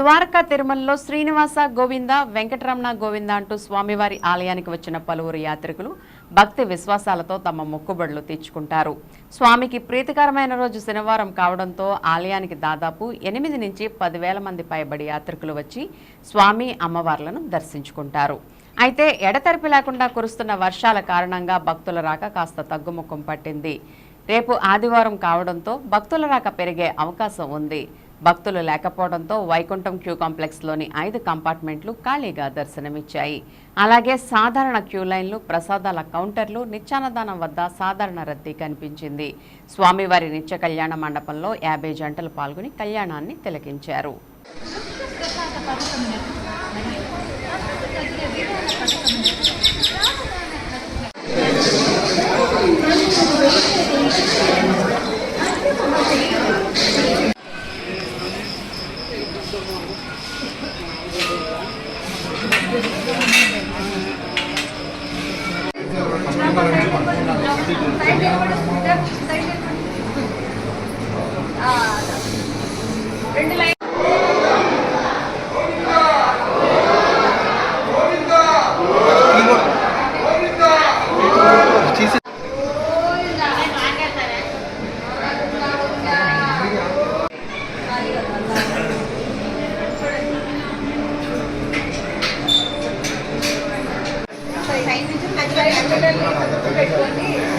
ద్వారకా తిరుమలలో శ్రీనివాస గోవింద వెంకటరమణ గోవింద అంటూ స్వామివారి ఆలయానికి వచ్చిన పలువురు యాత్రికులు భక్తి విశ్వాసాలతో తమ మొక్కుబడులు తీర్చుకుంటారు. స్వామికి ప్రీతికరమైన రోజు శనివారం కావడంతో ఆలయానికి దాదాపు ఎనిమిది నుంచి పదివేల మంది పైబడి యాత్రికులు వచ్చి స్వామి అమ్మవార్లను దర్శించుకుంటారు. అయితే ఎడతెరిపి లేకుండా కురుస్తున్న వర్షాల కారణంగా భక్తుల రాక కాస్త తగ్గుముఖం పట్టింది. రేపు ఆదివారం కావడంతో భక్తుల రాక పెరిగే అవకాశం ఉంది. భక్తులు లేకపోవడంతో వైకుంఠం క్యూ కాంప్లెక్స్లోని ఐదు కంపార్ట్మెంట్లు ఖాళీగా దర్శనమిచ్చాయి. అలాగే సాధారణ క్యూ లైన్లు ప్రసాదాల కౌంటర్లు నిత్యాన్నదానం వద్ద సాధారణ రద్దీ కనిపించింది. స్వామివారి నిత్య కళ్యాణ మండపంలో యాభై జంటలు పాల్గొని కళ్యాణాన్ని తిలకించారు. రెండు లైన్ ముందుకు